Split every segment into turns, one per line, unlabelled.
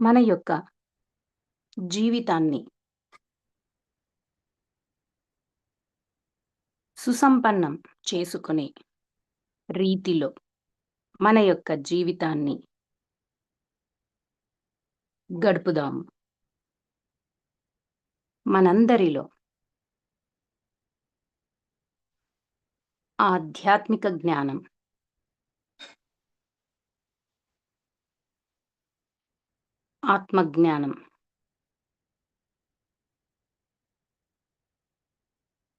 మన యొక్క జీవితాన్ని సుసంపన్నం చేసుకునే రీతిలో మన యొక్క జీవితాన్ని గడుపుదాము. మనందరిలో ఆధ్యాత్మిక జ్ఞానం ఆత్మజ్ఞానం.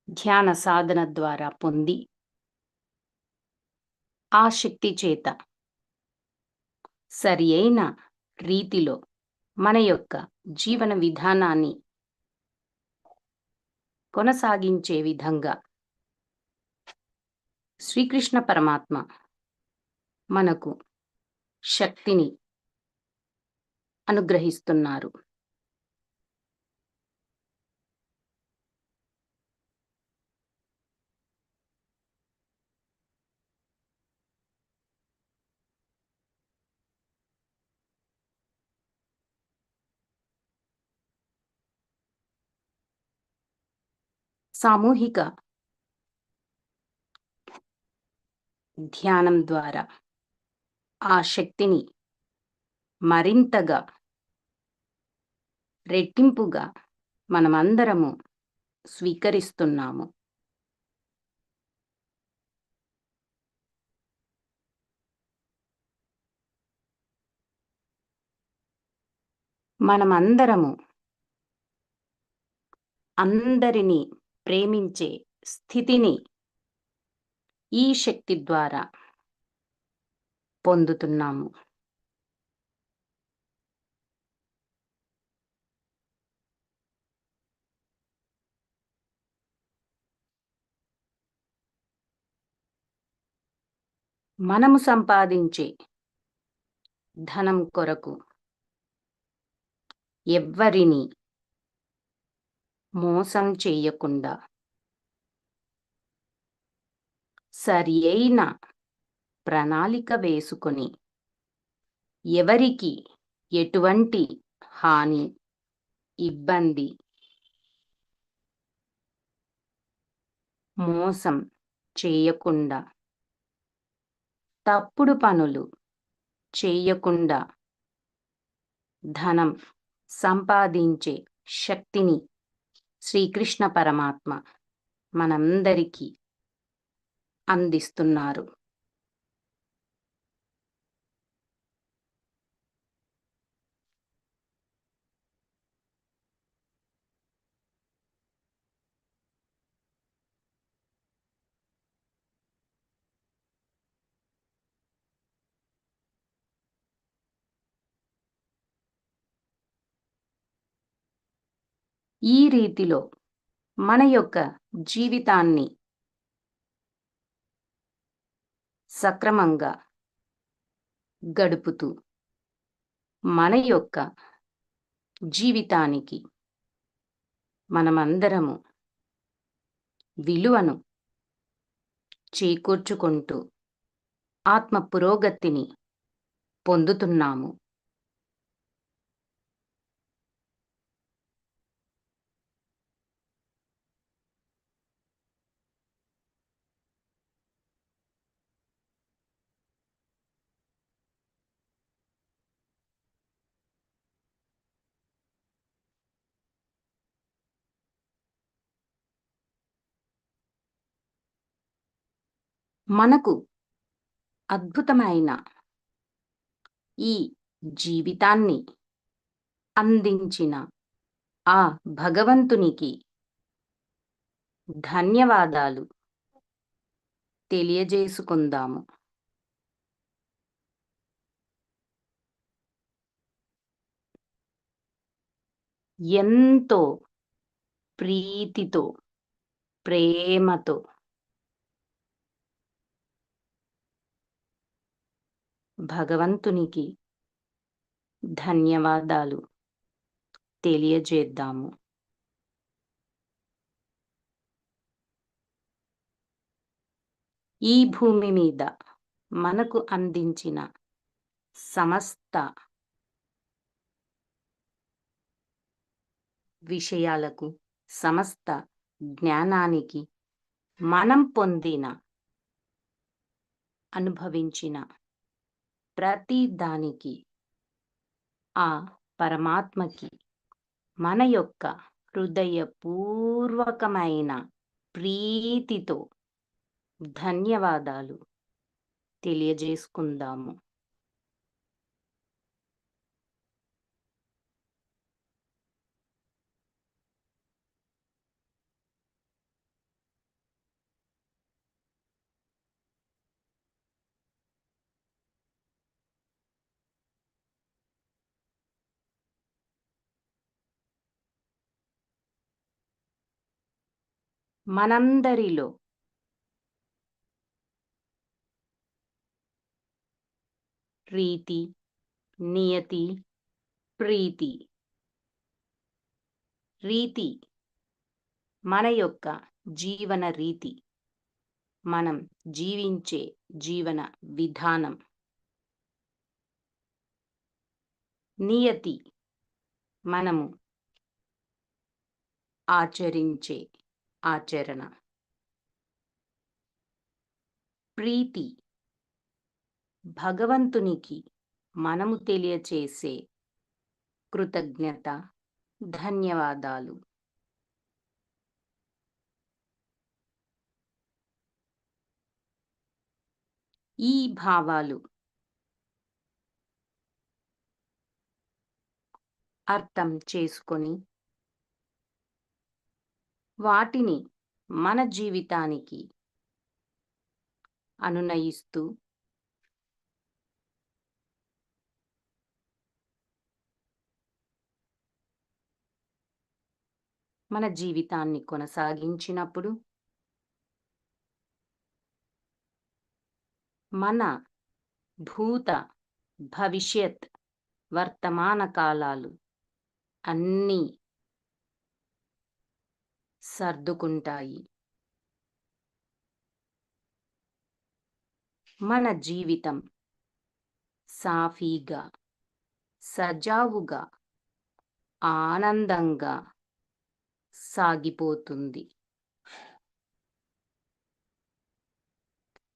ధ్యాన సాధన ద్వారా పొంది ఆ శక్తి చేత సరి అయిన రీతిలో మన యొక్క జీవన విధానాన్ని కొనసాగించే విధంగా శ్రీకృష్ణ పరమాత్మ మనకు శక్తిని అనుగ్రహిస్తున్నారు. సామూహిక ధ్యానం ద్వారా ఆ శక్తిని మరింతగా రెట్టింపుగా మనమందరము స్వీకరిస్తున్నాము. మనమందరము అందరినీ ప్రేమించే స్థితిని ఈ శక్తి ద్వారా పొందుతున్నాము. మనము సంపాదించే ధనం కొరకు ఎవ్వరిని మోసం చేయకుండా సరి అయిన ప్రణాళిక వేసుకొని ఎవరికి ఎటువంటి హాని ఇబ్బంది మోసం చేయకుండా తప్పుడు పనులు చేయకుండా ధనం సంపాదించే శక్తిని శ్రీకృష్ణ పరమాత్మ మనందరికీ అందిస్తున్నారు. ఈ రీతిలో మన యొక్క జీవితాన్ని సక్రమంగా గడుపుతూ మన యొక్క జీవితానికి మనమందరము విలువను చేకూర్చుకుంటూ ఆత్మ పురోగతిని పొందుతున్నాము. మనకు అద్భుతమైన ఈ జీవితాన్ని అందించిన ఆ భగవంతునికి ధన్యవాదాలు. తెలియజేసుకుందాము. ఎంతో ప్రీతితో ప్రేమతో భగవంతునికి ధన్యవాదాలు. తెలియజేద్దాము. ఈ భూమి మీద మనకు అందించిన సమస్త విషయాలకు సమస్త జ్ఞానానికి మనం పొందిన అనుభవించిన ప్రతి దానికి ఆ పరమాత్మకి మన యొక్క హృదయపూర్వకమైన ప్రీతితో ధన్యవాదాలు తెలియజేసుకుందాము. మనందరిలో. రీతి నియతి ప్రీతి. రీతి మన యొక్క జీవన రీతి. మనం జీవించే జీవన విధానం. నియతి మనము ఆచరించే ఆచరణ. ప్రీతి. భగవంతునికి మనము తెలియచేసే కృతజ్ఞత ధన్యవాదాలు. ఈ భావాలు అర్థం చేసుకొని వాటిని మన జీవితానికి అనునయిస్తూ మన జీవితాన్ని కొనసాగించినప్పుడు మన భూత భవిష్యత్ వర్తమాన కాలాలు అన్నీ సర్దుకుంటాయి. మన జీవితం సాఫీగా సజావుగా ఆనందంగా సాగిపోతుంది.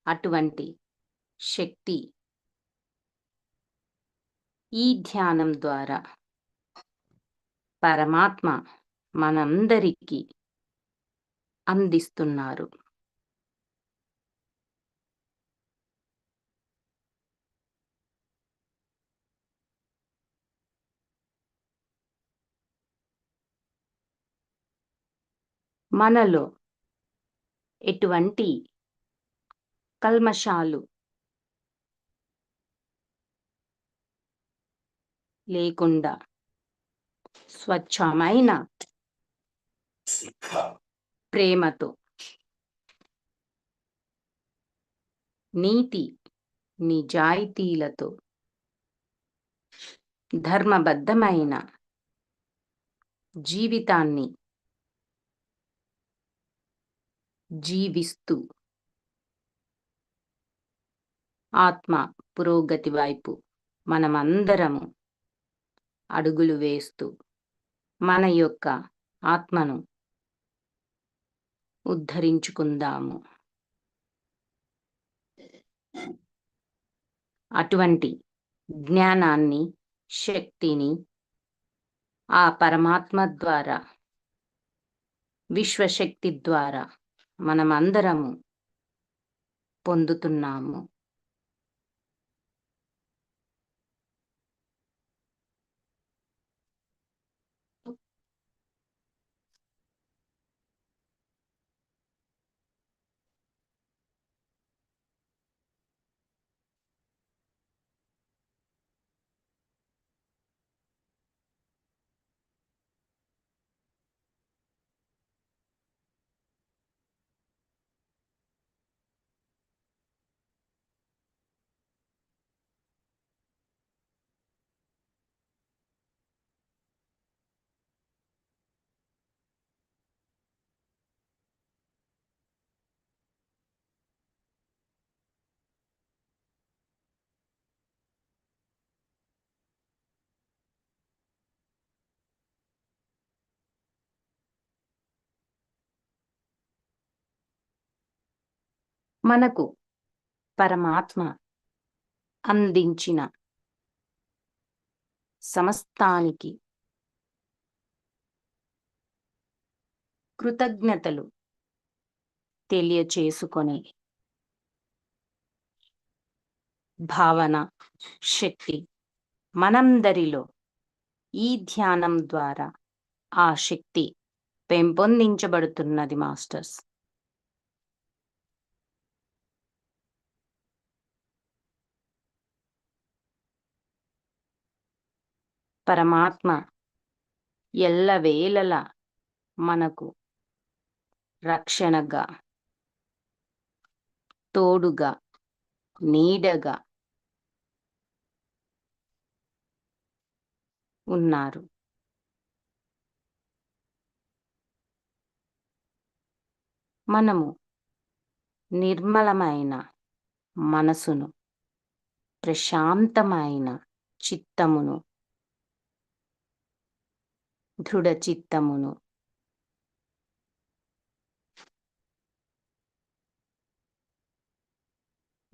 అటువంటి శక్తి ఈ ధ్యానం ద్వారా పరమాత్మ మనందరికీ అందిస్తున్నారు. మనలో ఎటువంటి కల్మషాలు లేకుండా స్వచ్ఛమైన ప్రేమతో. నీతి నిజాయితీలతో ధర్మబద్ధమైన జీవితాన్ని జీవిస్తూ. ఆత్మ పురోగతి వైపు మనమందరము అడుగులు వేస్తూ మన యొక్క ఆత్మను ఉద్ధరించుకుందాము. అటువంటి జ్ఞానాన్ని శక్తిని ఆ పరమాత్మ ద్వారా విశ్వశక్తి ద్వారా మనమందరము పొందుతున్నాము. మనకు పరమాత్మ అందించిన సమస్తానికి కృతజ్ఞతలు తెలియచేసుకొని భావన శక్తి మనందరిలో ఈ ధ్యానం ద్వారా ఆ శక్తి పెంపొందించబడుతున్నది మాస్టర్స్. పరమాత్మ ఎల్లవేళలా మనకు రక్షణగా తోడుగా నీడగా ఉన్నారు. మనము నిర్మలమైన మనసును ప్రశాంతమైన చిత్తమును దృఢచిత్తమును.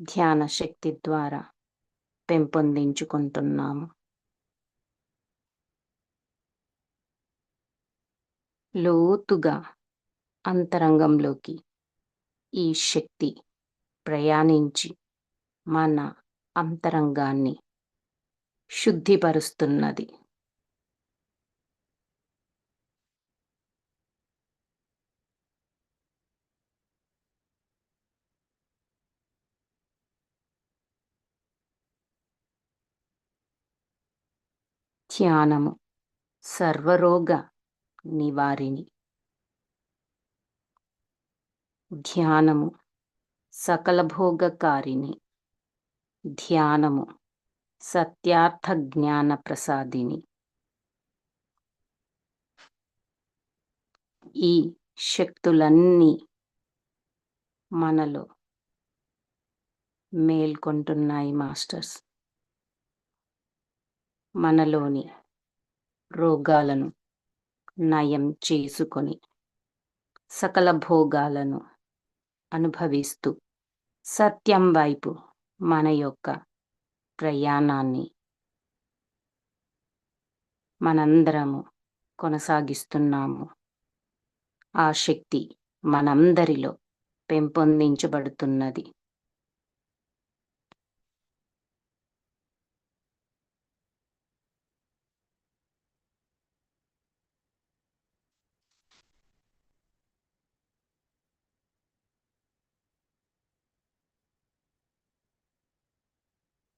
ధ్యాన శక్తి ద్వారా పెంపొందించుకుంటున్నాము. లోతుగా అంతరంగంలోకి ఈ శక్తి ప్రయాణించి మన అంతరంగాన్ని శుద్ధిపరుస్తున్నది. ధ్యానము. సర్వరోగ నివారిణి. ధ్యానము. సకల భోగకారిణి ధ్యానము. సత్యార్థ జ్ఞాన ప్రసాదిని ఈ శక్తులన్నీ మనలో మేల్కొంటున్నాయి మాస్టర్స్. మనలోని రోగాలను నయం చేసుకొని సకల భోగాలను అనుభవిస్తూ సత్యం వైపు మన యొక్క ప్రయాణాన్ని మనందరము కొనసాగిస్తున్నాము. ఆ శక్తి మనందరిలో పెంపొందించబడుతున్నది.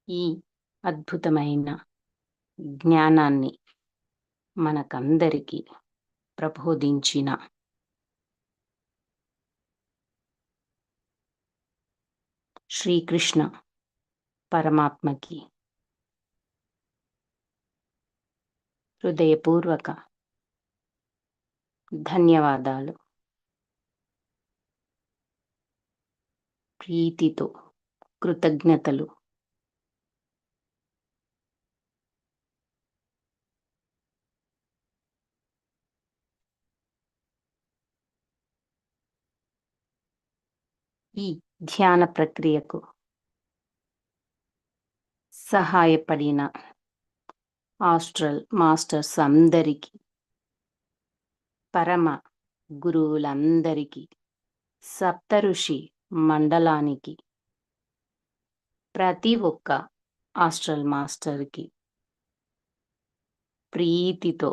ఈ అద్భుతమైన జ్ఞానాన్ని మనకందరికీ ప్రబోధించిన శ్రీకృష్ణ పరమాత్మకి హృదయపూర్వక ధన్యవాదాలు. ప్రీతితో కృతజ్ఞతలు. ఈ ధ్యాన ప్రక్రియకు సహాయపడిన ఆస్ట్రల్ మాస్టర్స్ అందరికీ పరమ గురువులందరికీ సప్తఋషి మండలానికి ప్రతి ఒక్క ఆస్ట్రల్ మాస్టర్కి ప్రీతితో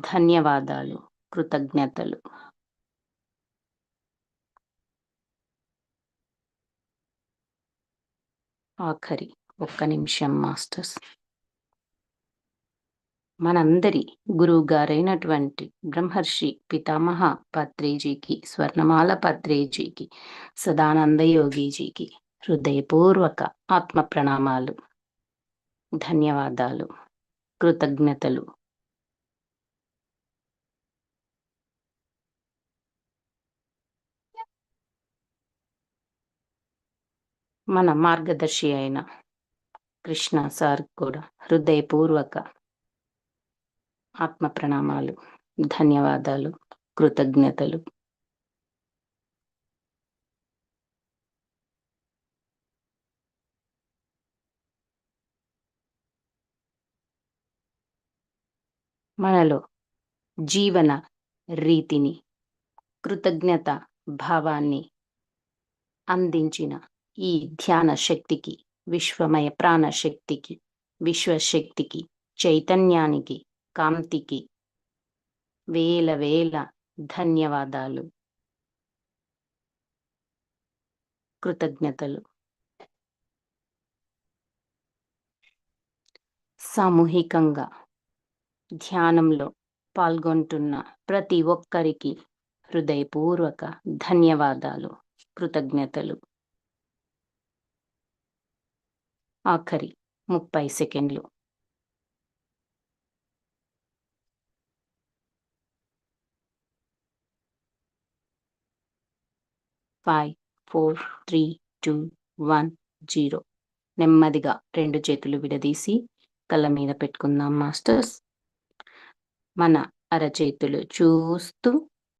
ధన్యవాదాలు కృతజ్ఞతలు. ఆఖరి ఒక్క నిమిషం మాస్టర్స్. మనందరి గురువు గారైనటువంటి బ్రహ్మర్షి పితామహ పత్రేజీకి స్వర్ణమాల పత్రేజీకి సదానంద యోగీజీకి హృదయపూర్వక ఆత్మ ప్రణామాలు ధన్యవాదాలు కృతజ్ఞతలు. మన మార్గదర్శి అయిన కృష్ణ సార్ కూడా హృదయపూర్వక ఆత్మ ప్రణామాలు ధన్యవాదాలు కృతజ్ఞతలు. మనలో జీవన రీతిని కృతజ్ఞత భావాన్ని అందించిన ఈ ధ్యాన శక్తికి విశ్వమయ ప్రాణశక్తికి విశ్వశక్తికి చైతన్యానికి కాంతికి వేల వేల ధన్యవాదాలు. కృతజ్ఞతలు. సామూహికంగా ధ్యానంలో పాల్గొంటున్న ప్రతి ఒక్కరికి హృదయపూర్వక ధన్యవాదాలు కృతజ్ఞతలు. ఆఖరి ముప్పై సెకండ్లు. Five four three two one zero. నెమ్మదిగా రెండు చేతులు విడదీసి కళ్ళ మీద పెట్టుకుందాం మాస్టర్స్. మన అరచేతులు చూస్తూ